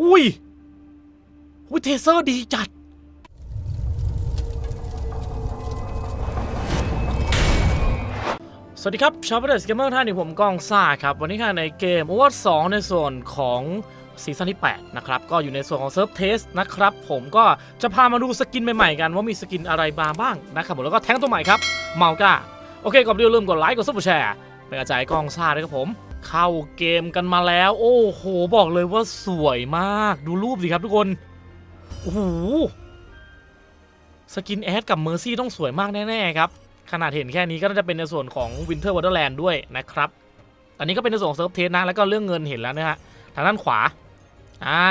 อุ้ยอุ้ยเทเซอร์ดีจัด สวัสดีครับ ชาวประเดสเกมเมอร์ท่านนี่ผมกองซ่าครับ วันนี้ค่ะในเกม o v e r 2ในส่วนของซีซั่นที่ 8 นะครับ ก็อยู่ในส่วนของเซิร์ฟเทสนะครับ ผมก็จะพามาดูสกินใหม่ๆกันว่ามีสกินอะไรมาบ้างนะครับผมแล้วก็แท้งตัวใหม่ครับ เมาก้า โอเคก่อนเดียวลืมกดไลค์กดซับสไครต์เป็นกระจายกองซ่าด้วยครับผม เข้าเกมกันมาแล้ว โอ้โห บอกเลยว่าสวยมากดูรูปสิครับทุกคนโอ้โหสกินแอดกับเมอร์ซี่ต้องสวยมากแน่ๆครับ ขนาดเห็นแค่นี้ก็น่าจะเป็นในส่วนของ Winter Wonderland ด้วยนะครับ อันนี้ก็เป็นในส่วนของเซิร์ฟเทสนะ แล้วก็เรื่องเงินเห็นแล้วนะฮะทางด้านขวาอ่า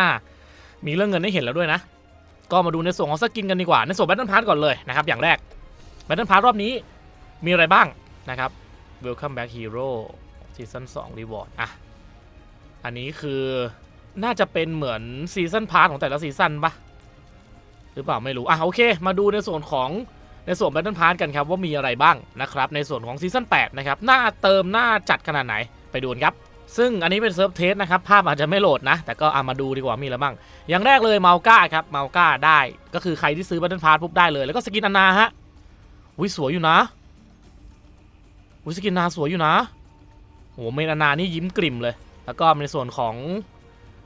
มีเรื่องเงินให้เห็นแล้วด้วยนะ ก็มาดูในส่วนของสกินกันดีกว่า ในส่วน Battle Pass ก่อนเลยนะครับ อย่างแรก Battle Pass รอบนี้มีอะไรบ้างนะครับ Welcome Back Hero Season 2 Reward อะ อันนี้คือน่าจะเป็นเหมือนซีซั่นพาร์ทของแต่ละซีซั่นปะหรือเปล่าไม่รู้อะโอเค มาดูในส่วนของในส่วน Battle Pass กันครับว่ามีอะไรบ้างนะครับ ในส่วนของซีซั่น8นะครับหน้าเติมหน้าจัดขนาดไหนไปดูกันครับซึ่งอันนี้เป็นเซิร์ฟเทสนะครับ ภาพอาจจะไม่โหลดนะ แต่ก็เอามาดูดีกว่ามีอะไรบ้าง อย่างแรกเลยเมาก้าครับเมาก้าได้ ก็คือใครที่ซื้อ Battle Pass ปุ๊บได้เลย แล้วก็สกินอนาฮะอุ้ยสวยอยู่นะอุ้ยสกินนาสวยอยู่นะ โหเมนอันนานี่ยิ้มกลิ่มเลย แล้วก็ในส่วนของ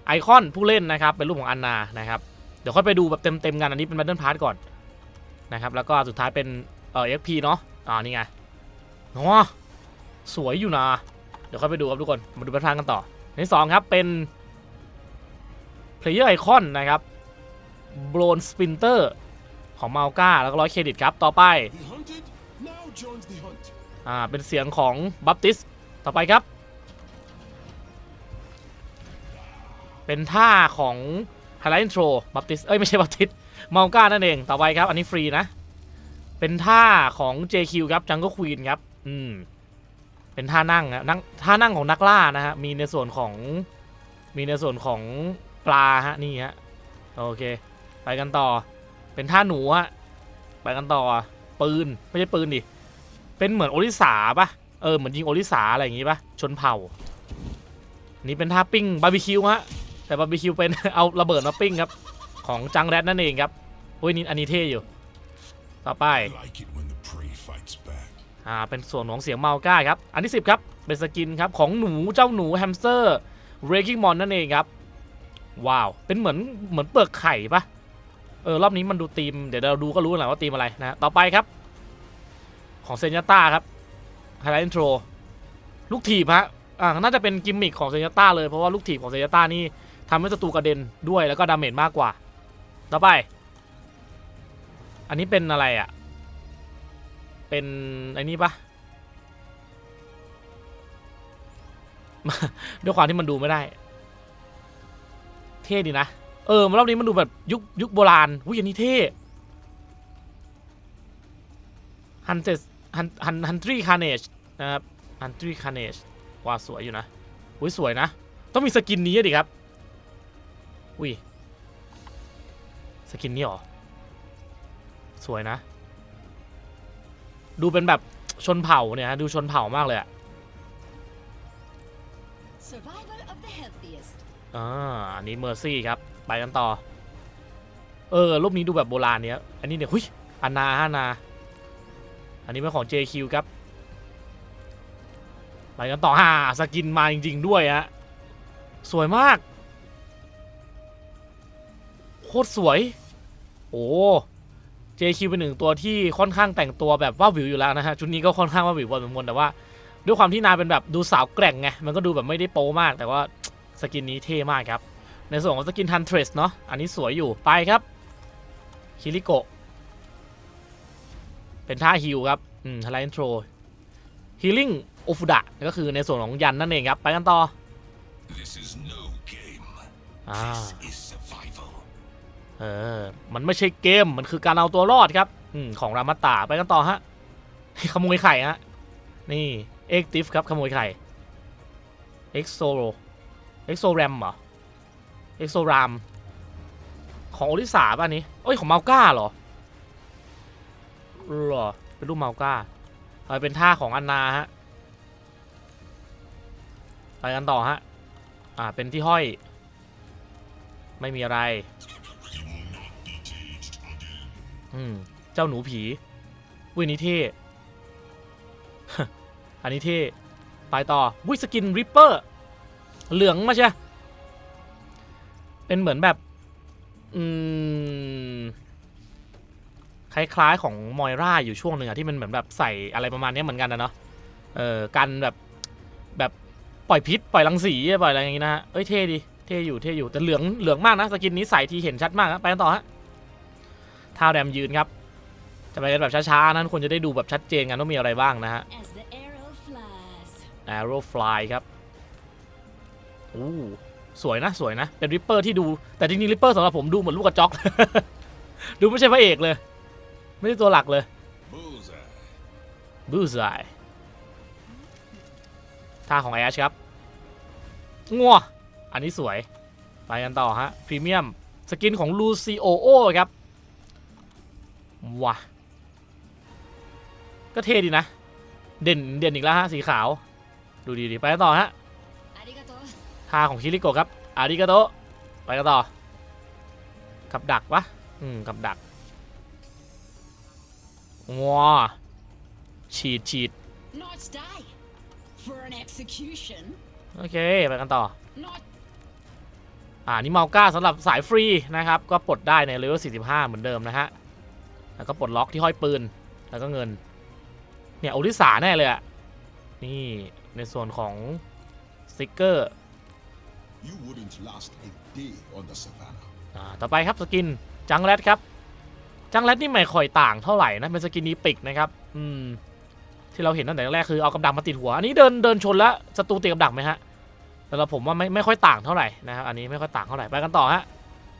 ไอคอนผู้เล่นนะครับ เป็นรูปของอันนานะครับ เดี๋ยวค่อยไปดูแบบเต็มๆกันอันนี้เป็น Battle Pass ก่อนนะครับ แล้วก็สุดท้ายเป็นเอ่อ XP เนาะอ่านี่ไงอ๋อสวยอยู่นะ เดี๋ยวค่อยไปดูครับทุกคนมาดูประธานกันต่อในที่สองครับเป็น Player Icon นะครับ b l o n Splinter ของมา g a แล้วก็ร้อยเครดิตครับ ต่อไป The hunted now joins the hunt. อ่า เป็นเสียงของบัพติส ต่อไปครับ เป็นท่าของ Highlight Intro บัพติสเอ้ย ไม่ใช่บัพติสมา g a นั่นเอง ต่อไปครับ อันนี้ฟรีนะ เป็นท่าของ JQ ครับ Jungle Queen ครับ อืม เป็นท่านั่งนะนั่งท่านั่งของนักล่านะฮะ มีในส่วนของ มีในส่วนของปลาฮะ นี่ฮะ โอเค ไปกันต่อ เป็นท่าหนูฮะ ไปกันต่อ ปืน ไม่ใช่ปืนดิ เป็นเหมือนโอริสาปะ เออเหมือนยิงโอริสาอะไรอย่างงี้ปะชนเผ่า นี่เป็นท่าปิ้งบาร์บีคิวฮะแต่บาร์บีคิวเป็นเอาระเบิดมาปิ้งครับ ของจังแรดนั่นเองครับโอ้ยนี่อันนี้เท่อยู่ ต่อไป I like it when the prey fights back. อ่าเป็นส่วนของเสียงเมาก้าครับ อันที่ 10 ครับ เป็นสกินครับ ของหนูเจ้าหนูแฮมสเตอร์เรคิงมอนนั่นเองครับ ว้าว เป็นเหมือนเหมือนเปลือกไข่ปะเออ รอบนี้มันดูตีม เดี๋ยวเราดูก็รู้แหละว่าตีมอะไรนะ ต่อไปครับ ของเซนยาต้าครับ ไฮไลท์อินโทรลูกถีบฮะอ่าน่าจะเป็นกิมมิคของเซนยาต้าเลยเพราะว่าลูกถีบของเซนยาต้านี่ทำให้ศัตรูกระเด็นด้วยแล้วก็ดาเมจมากกว่า ต่อไป อันนี้เป็นอะไรอะ่ะ เป็นไอ้นี่ปะด้วยความที่มันดูไม่ได้ เท่ดีนะ เออรอบนี้มันดูแบบยุคยุคโบราณอุ้ยอันนี้เท่ฮันเตส ฮันฮันฮันทรีคาร์เนจนะครับฮันทรีคาร์เนจว่าสวยอยู่นะอุ้ยสวยนะ ต้องมีสกินนี้ดิครับ อุ้ยสกินนี้เหรอ สวยนะ ดูเป็นแบบชนเผ่าเนี่ยฮะดูชนเผ่ามากเลยอะ Survival of the healthiest. อ่าอันนี้เมอร์ซี่ครับ ไปกันต่อ เออรูปนี้ดูแบบโบราณเนี้ย อันนี้เนี่ย หุยอันนาฮานา อันนี้เป็นของ JQ ครับไปกันต่อฮ่าสกินมาจริง ๆ ด้วยฮะสวยมาก โคตรสวย โอ้ JQ เป็นหนึ่งตัวที่ค่อนข้างแต่งตัวแบบว่าวิวอยู่แล้วนะฮะชุดนี้ก็ค่อนข้างว่าวิวพอสมควรแต่ว่า ด้วยความที่นาเป็นแบบดูสาวแกร่งไงมันก็ดูแบบไม่ได้โป๊มาก แต่ว่าสกินนี้เท่มากครับ ในส่วนของสกินทันเทรสเนาะอันนี้สวยอยู่ไปครับคิริโกะ เป็นท่าฮิลครับ อืมไฮไลท์อินโทรฮีลิ่งโอฟุดะก็คือในส่วนของยันนั่นเองครับ ไปกันต่อ This is no game. อ่า This is survival. เออ มันไม่ใช่เกม มันคือการเอาตัวรอดครับอืมของรามาตาไปกันต่อฮะ ขโมยไข่ฮะ นี่เอ็กติฟครับ ขโมยไข่เอ็กโซโรเอ็กโซแรมเหรอเอ็กโซรามของโอริสาป่ะอันนี้เอ้ย ของเมาก้าเหรอเหรอ เป็นรูปเมาก้าเอาเป็นท่าของอันนาฮะ ไปกันต่อฮะ อ่า เป็นที่ห้อย ไม่มีอะไร อืม เจ้าหนูผีวินี้เท่อันนี้เท่ไปต่อวิสกินริปเปอร์ เหลืองมาใช่ เป็นเหมือนแบบ อืม คล้ายๆของมอยราอยู่ช่วงหนึ่งอะที่มันเหมือนแบบใส่อะไรประมาณเนี้ยเหมือนกันนะเนาะเออกันแบบแบบปล่อยพิษปล่อยรังสีปล่อยอะไรอย่างงี้นะฮะเอ้ยเท่ดีเท่อยู่เท่อยู่แต่เหลืองเหลืองมากนะสกินนี้ใส่ทีเห็นชัดมากครับไปกันต่อฮะท่าแรมยืนครับจะไปกันแบบช้าๆนั้นควรจะได้ดูแบบชัดเจนกันว่ามีอะไรบ้างนะฮะ As the arrow flies. Arrow Fly ครับอู้สวยนะสวยนะเป็นริปเปอร์ที่ดูแต่จริงๆริปเปอร์สำหรับผมดูเหมือนลูกกระจอก ดูไม่ใช่พระเอกเลย ไม่ใช่ตัวหลักเลย Bullseye. บูซายท่าของแอชครับงัวอันนี้สวย ไปกันต่อฮะ พรีเมียม สกินของลูซิโอโอครับว้าก็เท่ดีนะ เด่นเด่นอีกแล้วฮะ สีขาว ดูดีดีไปกันต่อฮะ Arigato. ท่าของคิริโกะครับอาริกาโตะไปกันต่อ กับดักปะอืมกับดัก ว้าฉีดฉีด Nice day. For an execution. โอเค ไปกันต่อ Not อ่า นี่เมาก้าสำหรับสายฟรีนะครับ ก็ปลดได้ในเลเวล45 เหมือนเดิมนะฮะ แล้วก็ปลดล็อกที่ห้อยปืน แล้วก็เงิน เนี่ยโอริสาแน่เลยอะนี่ในส่วนของสติกเกอร์ You wouldn't last a day on the savannah. อ่า ต่อไปครับสกิน จังแรดครับ จังแรดนี่ไม่ค่อยต่างเท่าไหร่นะเป็นสกินนี้ปิกนะครับอืมที่เราเห็นตั้งแต่แรกคือเอากับดักมาติดหัว อันนี้เดินเดินชนแล้วศัตรูติดกับดักไหมฮะแต่เราผมว่าไม่ไม่ค่อยต่างเท่าไหร่นะครับอันนี้ไม่ค่อยต่างเท่าไหร่ไปกันต่อฮะ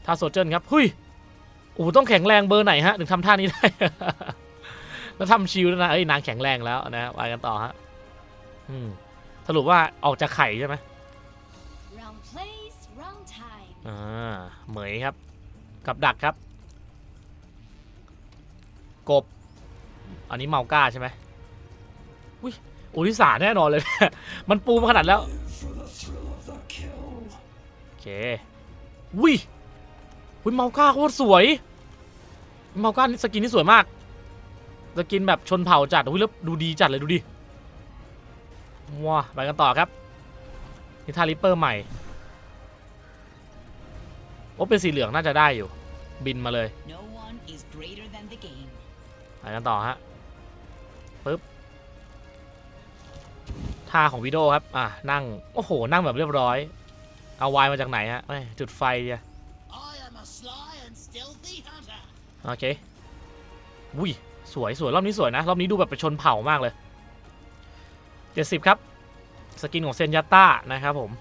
ท่าโซเจนครับหุยโอ้โหต้องแข็งแรงเบอร์ไหนฮะถึงทำท่านี้ได้ แล้วทำชิลด้วยนะเอ้ยนางแข็งแรงแล้วนะไปกันต่อฮะอืมสรุปว่าออกจากไข่ใช่ไหม wrong place, wrong time. อ่าเหมยครับ กับดักครับ กบ อันนี้เมาก้าใช่ไหมอุ้ยโอริสาแน่นอนเลย มันปูมาขนาดแล้ว โอเคยวิวิเมาก้าโคตรสวย เมาก้านี่สกินนี่สวยมาก สกินแบบชนเผ่าจัดอุ้ยแล้วดูดีจัดเลยดูดิว้าไปกันต่อครับนี่ทาริปเปอร์ใหม่โอ้เป็นสีเหลืองน่าจะได้อยู่ บินมาเลย No กันต่อฮะปึ๊บท่าของวิดีโอครับ อะ นั่ง โอ้โห นั่งแบบเรียบร้อย เอาวายมาจากไหนฮะเอ้ยจุดไฟเดีย I am a sly and stealthy hunter. โอเคอุ้ย สวยสวยรอบนี้สวยนะ รอบนี้ดูแบบไปชนเผ่ามากเลย 70 ครับ สกินของเซนยัตต้านะครับผม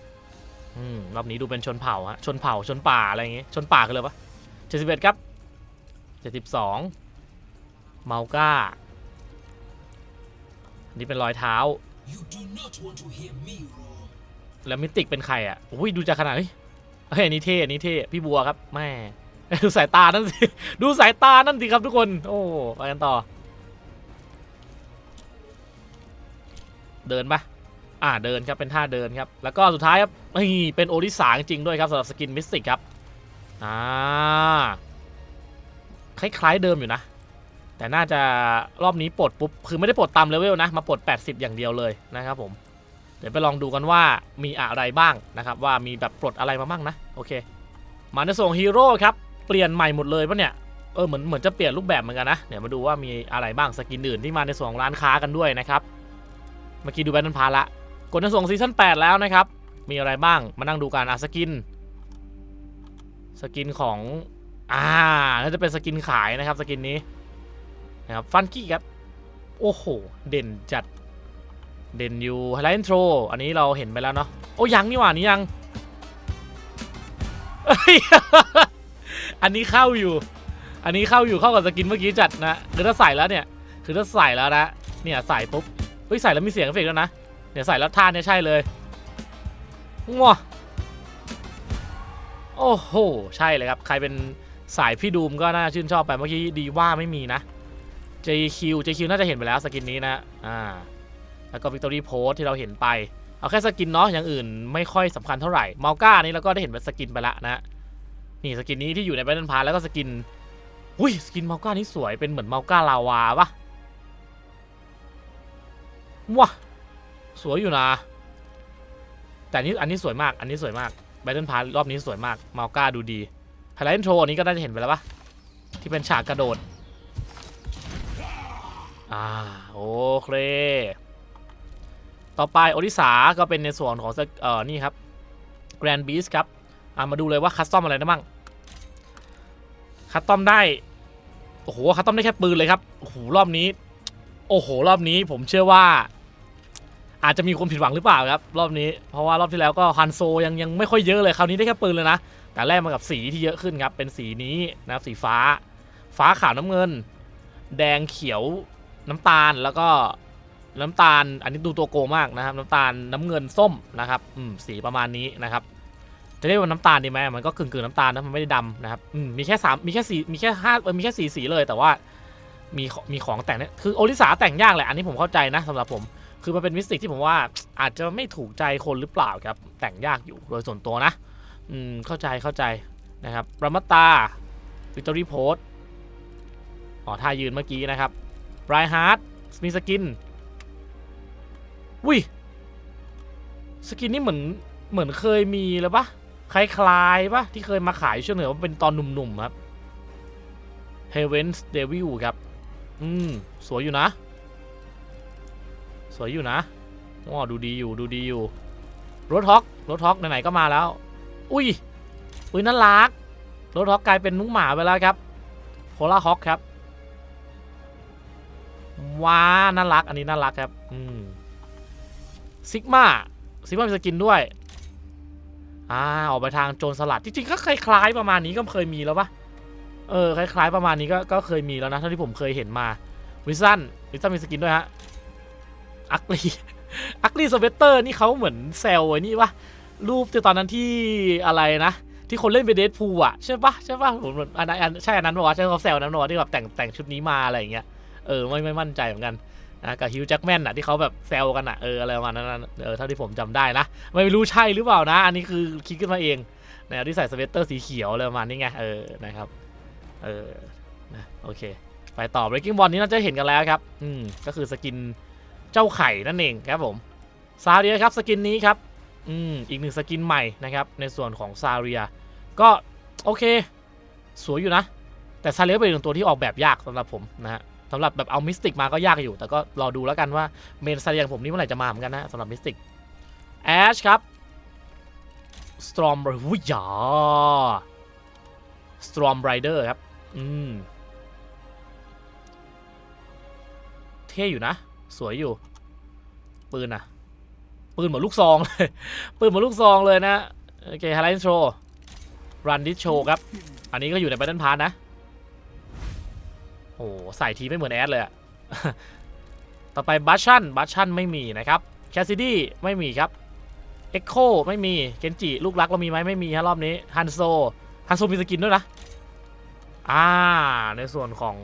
อืม รอบนี้ดูเป็นชนเผ่าฮะ ชนเผ่า ชนป่าอะไรอย่างงี้ ชนป่าคืออะไรปะ71 ครับ 72 เมาก้าอันนี้เป็นรอยเท้า You do not want to hear me roar. แล้วมิติกเป็นใครอะอุ้ยดูจากขนาดเฮ้ยเฮ้ยอันนี้เท่อันนี้เท่พี่บัวครับแม่ดูสายตานั่นสิดูสายตานั่นสิครับทุกคน โอ้ไปกันต่อ เดินปะอ่าเดินครับเป็นท่าเดินครับ แล้วก็สุดท้ายครับนี่เป็นโอริสาจริงๆด้วยครับสำหรับสกินมิสติกครับอ่าคล้ายๆเดิมอยู่นะ แต่น่าจะรอบนี้ปลดปุ๊บ คือไม่ได้ปลดตามเลเวลนะ มาปลด 80 อย่างเดียวเลยนะครับผม เดี๋ยวไปลองดูกันว่ามีอะไรบ้างนะครับ ว่ามีแบบปลดอะไรมาบ้างนะ โอเค มาในส่งฮีโร่ครับ เปลี่ยนใหม่หมดเลยปะเนี่ย เออ เหมือนเหมือนจะเปลี่ยนรูปแบบเหมือนกันนะ เดี๋ยวมาดูว่ามีอะไรบ้างสกินอื่นที่มาในส่วนของร้านค้ากันด้วยนะครับ เมื่อกี้ดูแบทนันพาละ กดในส่งซีซั่น8แล้วนะครับ มีอะไรบ้าง มานั่งดูกันอะสกิน สกินของ อ่าน่าจะเป็นสกินขายนะครับ สกินนี้ นะครับฟันกี้ครับ โอ้โห เด่นจัด เด่นอยู่ไฮไลท์อินโทรอันนี้เราเห็นไปแล้วเนาะโอ้ยังนี่หว่านี่ยัง อันนี้เข้าอยู่ อันนี้เข้าอยู่เข้ากับสกินเมื่อกี้จัดนะคือถ้าใส่แล้วเนี่ย คือถ้าใส่แล้วนะเนี่ยใส่ปุ๊บเฮ้ยใส่แล้วมีเสียงเอฟเฟกต์แล้วนะเนี่ยใส่แล้วท่าเนี่ยใช่เลยว้าโอ้โห ใช่เลยครับ ใครเป็นสายพี่ดูมก็น่าชื่นชอบไปเมื่อกี้ดีว่าไม่มีนะ JQ JQ น่าจะเห็นไปแล้วสกินนี้นะอ่าแล้วก็ Victory Post ที่เราเห็นไป เอาแค่สกินเนาะอย่างอื่นไม่ค่อยสำคัญเท่าไหร่เมาก้านี่เราก็ได้เห็นเป็นสกินไปละนะนี่สกินนี้ที่อยู่ในแบทเทิลพาร์แล้วก็สกินอุ้ยสกินเมาก้านี่สวยเป็นเหมือนเมาก้าลาวาปะว้าสวยอยู่นะ แต่นี้อันนี้สวยมาก อันนี้สวยมากแบทเทิลพาร์รอบนี้สวยมากเมาก้าดูดีไฮไลท์โชว์อันนี้ก็น่าจะเห็นไปแล้วปะที่เป็นฉากกระโดด อ่าโอเค ต่อไปโอริสาก็เป็นในส่วนของเอ่อนี่ครับแกรนด์บีสครับอ่ามาดูเลยว่าคัสตอมอะไรได้บ้างคัสตอมได้โอ้โหคัสตอมได้แค่ปืนเลยครับโอ้โหรอบนี้ โอ้โหรอบนี้ผมเชื่อว่า อาจจะมีคนผิดหวังหรือเปล่าครับ รอบนี้เพราะว่ารอบที่แล้วก็ฮันโซยังยังไม่ค่อยเยอะเลยคราวนี้ได้แค่ปืนเลยนะแต่แรกมากับสีที่เยอะขึ้นครับเป็นสีนี้นะครับสีฟ้า ฟ้าขาวน้ำเงิน แดงเขียว น้ำตาลแล้วก็น้ำตาล อันนี้ดูตัวโกมากนะครับ น้ำตาลน้ำเงินส้มนะครับอืมสีประมาณนี้นะครับ จะเรียกว่าน้ำตาลดีไหมมันก็กึ่งกึ่งน้ำตาลนะมันไม่ได้ดำนะครับอืมมีแค่สามมีแค่สีมีแค่ห้าเออมีแค่สีสีเลย แต่ว่ามีมีของแต่งเนี่ยคือโอริสาแต่งยากแหละอันนี้ผมเข้าใจนะสำหรับผม คือมันเป็นมิสติกที่ผมว่าอาจจะไม่ถูกใจคนหรือเปล่าครับแต่งยากอยู่โดยส่วนตัวนะ อืมเข้าใจเข้าใจนะครับรามาตาวิตอรี่โพสอ๋อท่ายืนเมื่อกี้นะครับ ไรฮาร์ดมีสกินวิสกินนี่เหมือนเหมือนเคยมีแล้วปะคล้ายๆปะที่เคยมาขายช่วงหนึ่งว่าเป็นตอนหนุ่มๆครับ Heaven's Devil ครับ อืม สวยอยู่นะ สวยอยู่นะว้าดูดีอยู่ดูดีอยู่รถฮอกรถฮอกไหนๆก็มาแล้ว อุ้ย อุ้ยน่ารักรถฮอกกลายเป็นนุ้งหมาไปแล้วครับโพล่าฮอกครับ ว้าน่ารัก อันนี้น่ารักครับ อืมซิกมาซิกมามีสกินด้วย อ่า ออกไปทางโจรสลัด จริงๆ ก็คล้ายๆประมาณนี้ก็เคยมีแล้วปะเออ คล้าย ๆ ประมาณนี้ก็ก็เคยมีแล้วนะเท่าที่ผมเคยเห็นมา วิซันวิซันมีสกินด้วยฮะ อักลี อักลีสเวตเตอร์นี่เขาเหมือนแซลไอ้นี่ปะรูปที่ตอนนั้นที่อะไรนะที่คนเล่นเป็นเดดพูลอะใช่ปะใช่ปะผมอันนั้นใช่อันนั้นปะวะใช่เขาแซวนั้นปะวะที่แบบแต่งแต่งชุดนี้มาอะไรอย่างเงี้ย เออไม่ไม่มั่นใจเหมือนกันนะกับฮิวจ์แจ็คแมนอะที่เขาแบบแซวกันอะเอออะไรประมาณนั้นเออเท่าที่ผมจำได้นะ ไม่รู้ใช่หรือเปล่านะ อันนี้คือคิดขึ้นมาเองนะที่ใส่สเวตเตอร์สีเขียวอะไรประมาณนี้ไงเออนะครับเออนะโอเค ไปต่อ breaking ball นี้น่าจะเห็นกันแล้วครับอืมก็คือสกินเจ้าไข่นั่นเองครับผมซาเรียครับสกินนี้ครับอืมอีกหนึ่งสกินใหม่นะครับในส่วนของซาเรียก็โอเค สวยอยู่นะ แต่ซาเลียเป็นหนึ่งตัวที่ออกแบบยากสำหรับผมนะฮะำหรับแบบเอามิสติกมาก็ยากอยู่ แต่ก็รอดูแล้วกันว่าเมนซาเลียงผมนี่เมื่อไหร่จะมาเหมือนกันนะสำหรับมิสติกแอชครับสตรอมหุ้ยหยาสตรอมไรเดอร์ครับ อืม เท่อยู่นะ สวยอยู่ ปืนอะปืนเหมือนลูกซองเลย ปืนเหมือนลูกซองเลยนะ โอเคไฮไลท์โชว์รันดิชโชว์ครับ อันนี้ก็อยู่ใน Battle Pass นะ โอ้ใส่ทีไม่เหมือนแอดเลยอะต่อไปบัชชันบัชชันไม่มีนะครับแคสซิดี้ไม่มีครับเอ็กโคไม่มีเกนจิลูกรักเรามีไหมไม่มีฮะรอบนี้ฮันโซฮันโซมีสกินด้วยนะอ่าในส่วนของ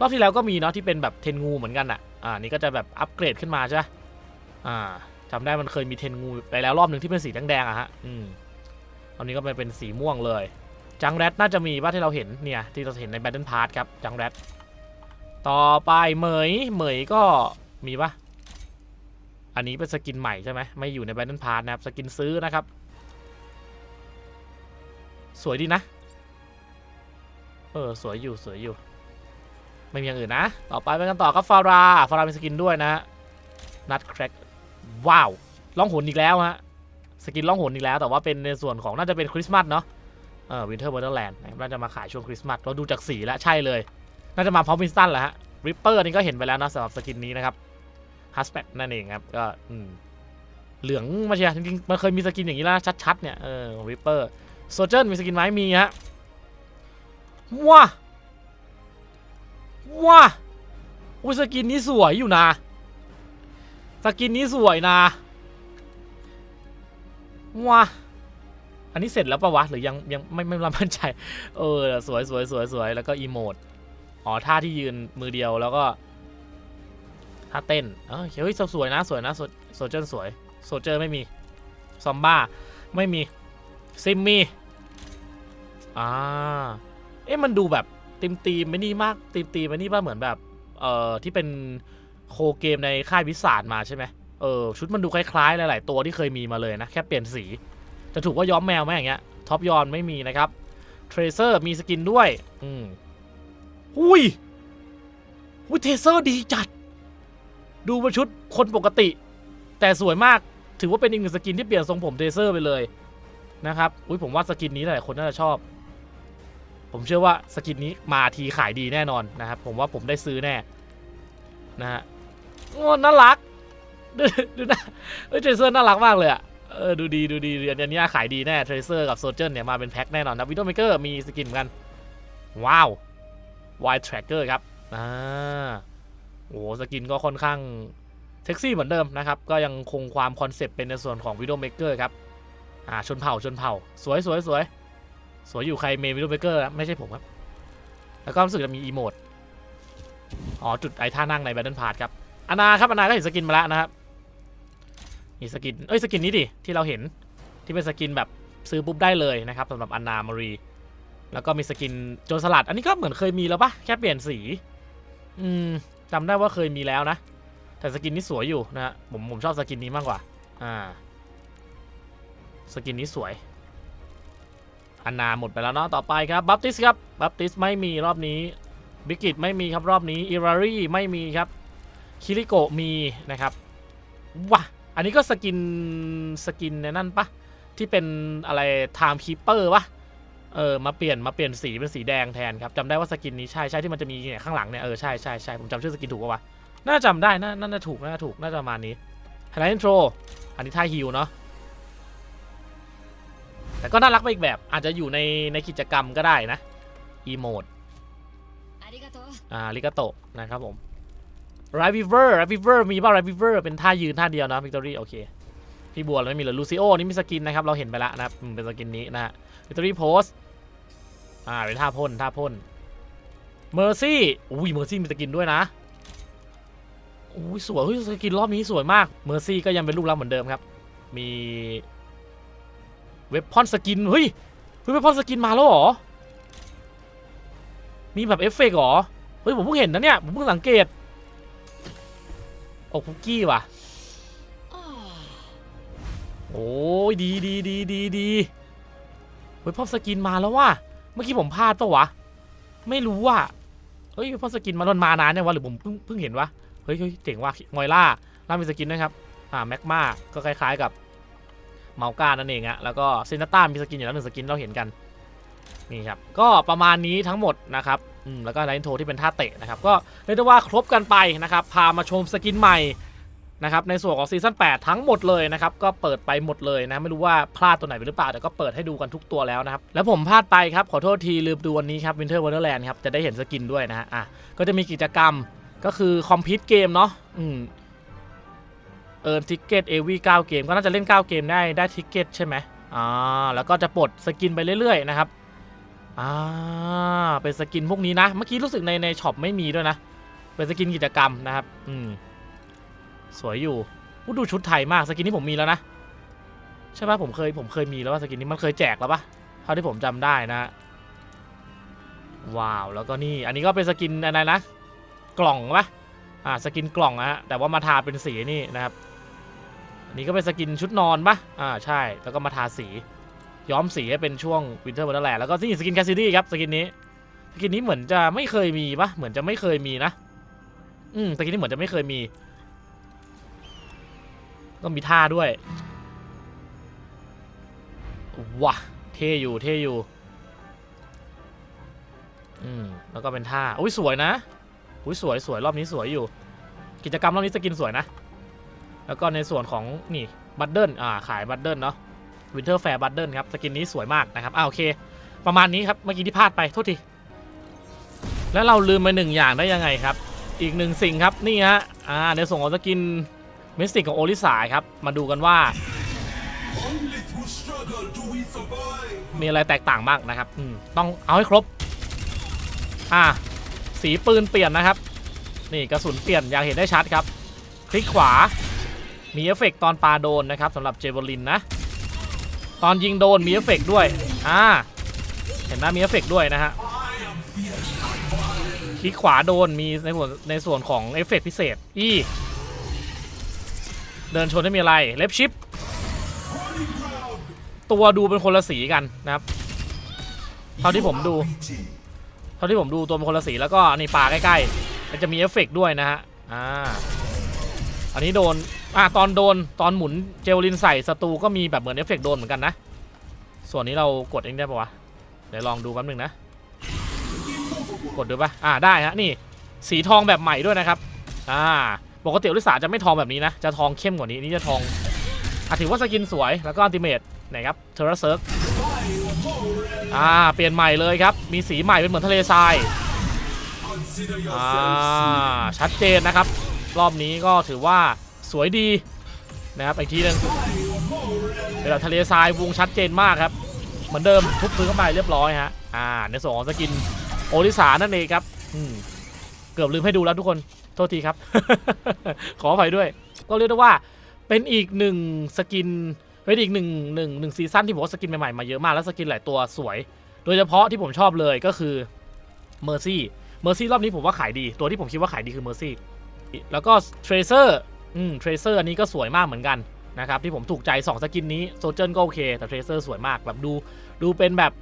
รอบที่แล้วก็มีเนาะที่เป็นแบบเทนงูเหมือนกันอะอ่านี่ก็จะแบบอัปเกรดขึ้นมาใช่ไหมอ่าจำได้มันเคยมีเทนงูไปแล้วรอบหนึ่งที่เป็นสีแดงๆอะฮะอืมตอนนี้ก็ไปเป็นสีม่วงเลย จังแรดน่าจะมีว่าที่เราเห็นเนี่ยที่เราเห็นใน Battle Pass ครับจังแรดต่อไปเหมยเหมยก็มีปะอันนี้เป็นสกินใหม่ใช่ไหมไม่อยู่ใน Battle Pass นะครับสกินซื้อนะครับ สวยดีนะ เออสวยอยู่สวยอยู่ ไม่มีอย่างอื่นนะ ต่อไปไปกันต่อครับฟาราฟารามีสกินด้วยนะฮะนัดแครกว้าวล่องหนอีกแล้วฮะสกินล่องหนอีกแล้ว แต่ว่าเป็นในส่วนของน่าจะเป็นคริสต์มาสเนาะ เออวินเทอร์เวอร์แลนด์น่าจะมาขายช่วงคริสต์มาสเราดูจากสีแล้วใช่เลย น่าจะมาพร้อมวินสตันแหละฮะริปเปอร์นี่ก็เห็นไปแล้วนะสำหรับสกินนี้นะครับฮัสแปดนั่นเองครับก็อืมเหลืองมาเชียร์จริงๆมันเคยมีสกินอย่างนี้แล้วนะชัดๆเนี่ยเออริปเปอร์โซเจอร์มีสกินไหมมีฮะว้าว้าอุ้ยสกินนี้สวยอยู่นะสกินนี้สวยนะว้า อันนี้เสร็จแล้วปะวะหรือยังยังไม่ไม่มั่นใจ เออ สวยสวยสวยสวยแล้วก็อีโมดอ๋อท่าที่ยืนมือเดียวแล้วก็ท่าเต้นเออเฮ้ยสวยนะสวยนะโซเจอร์สวยโซเจอร์ไม่มีซอมบ้าไม่มีซิมมีอ่าเอ๊ะมันดูแบบตีมตีมไม่นี่มากตีมตีมไม่นี่ป่ะเหมือนแบบเอ่อที่เป็นโคเกมในค่ายวิสาดมาใช่ไหมเออชุดมันดูคล้ายๆ หลาย ๆ ตัวที่เคยมีมาเลยนะ แค่เปลี่ยนสี จะถูกว่าย้อมแมวไหมอย่างเงี้ยท็อปยอนไม่มีนะครับเทรเซอร์มีสกินด้วย อืมอุ้ยอุ้ยเทเซอร์ดีจัด ดูเป็นชุดคนปกติ แต่สวยมากถือว่าเป็นอีกหนึ่งสกินที่เปลี่ยนทรงผมเทเซอร์ไปเลยนะครับอุ้ยผมว่าสกินนี้หลายคนน่าจะชอบ ผมเชื่อว่าสกินนี้มาทีขายดีแน่นอนนะครับผมว่าผมได้ซื้อแน่นะฮะโอ้น่ารักดูนะเอ้ยเทรเซอร์น่ารักมากเลยอะ เออดูดีดูดีอันนี้ขายดีแน่เทรเซอร์กับโซเจนเนี่ยมาเป็นแพ็คแน่นอนนะวิดโอเมเกอร์มีสกินเหมือนกัน ว้าวไวท์แทร็กเกอร์ครับอ่าโอ้โหสกินก็ค่อนข้างเซ็กซี่เหมือนเดิมนะครับ ก็ยังคงความคอนเซปต์เป็นในส่วนของวิดโอเมเกอร์ครับอ่าชนเผ่าชนเผ่า สวยสวยสวยสวยอยู่ใครเมย์วิดโอเมเกอร์ไม่ใช่ผมครับ แล้วก็รู้สึกจะมีอีโมดอ๋อจุดไอท่านั่งในแบทเทิลพาร์ทครับอานาครับอานาก็เห็นสกินมาแล้วนะครับ มีสกิน เอ้ยสกินนี้ดิ ที่เราเห็นที่เป็นสกินแบบซื้อปุ๊บได้เลยนะครับสำหรับอันนามารี แล้วก็มีสกินโจรสลัด อันนี้ก็เหมือนเคยมีแล้วปะแค่เปลี่ยนสี อืมจำได้ว่าเคยมีแล้วนะ แต่สกินนี้สวยอยู่นะฮะผมผมชอบสกินนี้มากกว่า อ่า สกินนี้สวย อันนาหมดไปแล้วเนาะต่อไปครับบัพติสครับบัพติสไม่มีรอบนี้บิกิตไม่มีครับรอบนี้อิรารีไม่มีครับคิริโกะมีนะครับว้า อันนี้ก็สกินสกินในนั่นปะที่เป็นอะไรไทม์คีเปอร์ปะเออมาเปลี่ยนมาเปลี่ยนสีเป็นสีแดงแทนครับจำได้ว่าสกินนี้ใช่ใช่ที่มันจะมีเนี่ยข้างหลังเนี่ยเออใช่ใช่ใช่ผมจำชื่อสกินถูกปะวะน่าจำได้น่าน่าจะถูกน่าจะถูกน่าจะประมาณนี้ไฮไลท์อินโทรอันนี้ท่าฮิวเนาะแต่ก็น่ารักไปอีกแบบอาจจะอยู่ในในกิจกรรมก็ได้นะอีโมดอาริกาโตนะครับผม ไรวิเวอร์ไรวิเวอร์มีบ้างไรวิเวอร์เป็นท่ายืนท่าเดียวนะวิกตอรี่โอเค พี่บัวเราไม่มีเลยลูซิโอนี่มีสกินนะครับ เราเห็นไปแล้วนะครับเป็นสกินนี้นะฮะวิกตอรี่โพสอ่าเป็นท่าพ่นท่าพ่นเมอร์ซี่อุ้ยเมอร์ซี่มีสกินด้วยนะอุ้ยสวยเฮ้ยสกินรอบนี้สวยมากเมอร์ซี่ก็ยังเป็นรูปลักเหมือนเดิมครับ มีเว็บพอนสกินเฮ้ยเฮ้ยเว็บพอนสกินมาแล้วหรอมีแบบเอฟเฟกต์หรอเฮ้ยผมเพิ่งเห็นนะเนี่ยผมเพิ่งสังเกต โอ้คุกกี้ว่ะ โอ้ยดีดีดีดีดีเฮ้ยพอสกินมาแล้วว่ะ เมื่อกี้ผมพลาดปะวะ ไม่รู้ว่ะเฮ้ยพอสกินมามันมานานเนี่ยวะหรือผมเพิ่งเพิ่งเห็นวะ เฮ้ยเฮ้ยเจ๋งว่ะมอยล่าล่ามีสกินนะครับ อ่าแม็กมาก็คล้ายๆกับเมาก้านั่นเองอะแล้วก็เซนต้ามีสกินอยู่แล้วหนึ่งสกินเราเห็นกัน นี่ครับ ก็ประมาณนี้ทั้งหมดนะครับ แล้วก็ไลน์โทที่เป็นท่าเตะนะครับก็เรียกได้ว่าครบกันไปนะครับพามาชมสกินใหม่นะครับในส่วนของซีซั่น8ทั้งหมดเลยนะครับก็เปิดไปหมดเลยนะไม่รู้ว่าพลาดตัวไหนไปหรือเปล่าแต่ก็เปิดให้ดูกันทุกตัวแล้วนะครับแล้วผมพลาดไปครับขอโทษทีลืมดูวันนี้ครับ Winter Wonderland ครับจะได้เห็นสกินด้วยนะฮะอะก็จะมีกิจกรรมก็คือคอมพิวเกมเนาะอืมเอิร์นทิกเก็ตเอวีเก้าเกมก็น่าจะเล่น 9 เกมได้ได้ทิกเก็ตใช่ไหมอ่าแล้วก็จะปลดสกินไปเรื่อยๆนะครับ อ่าเป็นสกินพวกนี้นะ เมื่อกี้รู้สึกในในช็อปไม่มีด้วยนะ เป็นสกินกิจกรรมนะครับ อืม สวยอยู่ดูชุดไทยมาก สกินนี้ผมมีแล้วนะ ใช่ปะผมเคยผมเคยมีแล้วว่าสกินนี้มันเคยแจกแล้วปะเท่าที่ผมจำได้นะ ว้าว แล้วก็นี่ อันนี้ก็เป็นสกินอะไรนะ กล่องปะอ่า สกินกล่องนะฮะ แต่ว่ามาทาเป็นสีนี่นะครับ อันนี้ก็เป็นสกินชุดนอนปะอ่า ใช่ แล้วก็มาทาสี ย้อมสีให้เป็นช่วงวินเทอร์วันแลนด์แล้วก็นี่สกินแคสซิดี้ครับสกินนี้สกินนี้เหมือนจะไม่เคยมีปะเหมือนจะไม่เคยมีนะ อืมสกินนี้เหมือนจะไม่เคยมีก็มีท่าด้วยว้าเท่อยู่เท่อยู่ อืมแล้วก็เป็นท่าอุ้ยสวยนะอุ้ยสวยสวยรอบนี้สวยอยู่ กิจกรรมรอบนี้สกินสวยนะ แล้วก็ในส่วนของนี่บัตเดิลอ่าขายบัตเดิลเนาะ วินเทอร์แฟร์บัตเดิลครับสกินนี้สวยมากนะครับอ่าโอเค ประมาณนี้ครับเมื่อกี้ที่พลาดไปโทษทีแล้วเราลืมไปหนึ่งอย่างได้ยังไงครับ อีกหนึ่งสิ่งครับนี่ฮะอ่าในส่วนของสกินมิสติกของโอลิสายครับมาดูกันว่า มีอะไรแตกต่างบ้างนะครับอืมต้องเอาให้ครบ อ่า สีปืนเปลี่ยนนะครับ นี่กระสุนเปลี่ยนอย่างเห็นได้ชัดครับ คลิกขวามีเอฟเฟกต์ตอนปาโดนนะครับสำหรับเจเวลินนะ ตอนยิงโดนมีเอฟเฟกต์ด้วย อ่า เห็นไหมมีเอฟเฟกต์ด้วยนะฮะ คลิกขวาโดนมีในส่วนในส่วนของเอฟเฟกต์พิเศษ อี เดินชนได้มีอะไร เล็บชิป ตัวดูเป็นคนละสีกันนะครับ เท่าที่ผมดู เท่าที่ผมดูตัวเป็นคนละสีแล้วก็นี่ปลาใกล้ๆมันจะมีเอฟเฟกต์ด้วยนะฮะ อ่า อันนี้โดน อ่าตอนโดนตอนหมุนเจลลินใส่ศัตรูก็มีแบบเหมือนเอฟเฟกต์โดนเหมือนกันนะ ส่วนนี้เรากดเองได้ปะวะ เดี๋ยวลองดูแป๊บนึงนะ กดดูปะอ่าได้ฮะนี่ สีทองแบบใหม่ด้วยนะครับ อ่าปกติลิสาจะไม่ทองแบบนี้นะ จะทองเข้มกว่านี้นี่จะทองอะถือว่าสกินสวยแล้วก็อัลติเมทไหนครับเทอร์เซิร์กอ่าเปลี่ยนใหม่เลยครับ มีสีใหม่เป็นเหมือนทะเลทรายอ่าชัดเจนนะครับ รอบนี้ก็ถือว่า สวยดีนะครับอีกทีหนึงเป็นแบบทะเลทรายวงชัดเจนมากครับ เหมือนเดิมทุบพื้นเข้าไปเรียบร้อยฮะอ่าในส่วนของสกินโอริสานั่นเองครับอืมเกือบลืมให้ดูแล้วทุกคนโทษทีครับ ขออภัยด้วย ก็เรียกได้ว่าเป็นอีกหนึ่งสกินเป็นอีกหนึ่งหนึ่งหนึ่งซีซั่นที่ผมว่าสกินใหม่ๆมาเยอะมากแล้วสกินหลายตัวสวย โดยเฉพาะที่ผมชอบเลยก็คือเมอร์ซี่เมอร์ซี่รอบนี้ผมว่าขายดี ตัวที่ผมคิดว่าขายดีคือเมอร์ซี่แล้วก็เทรเซอร์ อืมเทรเซอร์อันนี้ก็สวยมากเหมือนกันนะครับที่ผมถูกใจ 2 สกินนี้โซเจนก็โอเค แต่เทรเซอร์สวยมากแบบดูดูเป็นแบบ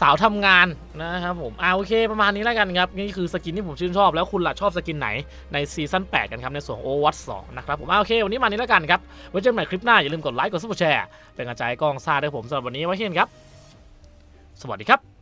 สาวทำงานนะครับผมอ่าโอเคประมาณนี้แล้วกันครับ นี่คือสกินที่ผมชื่นชอบ แล้วคุณล่ะชอบสกินไหนในซีซั่น8 กันครับ ในส่วนโอวัตสองนะครับผมอ่าโอเค วันนี้มานี้แล้วกันครับ ไว้เจอกันใหม่คลิปหน้า อย่าลืมกดไลค์กดซับสไครต์เป็นกำลังใจให้กล้องซ่าด้วยผมสำหรับวันนี้ไว้เช่นครับ สวัสดีครับ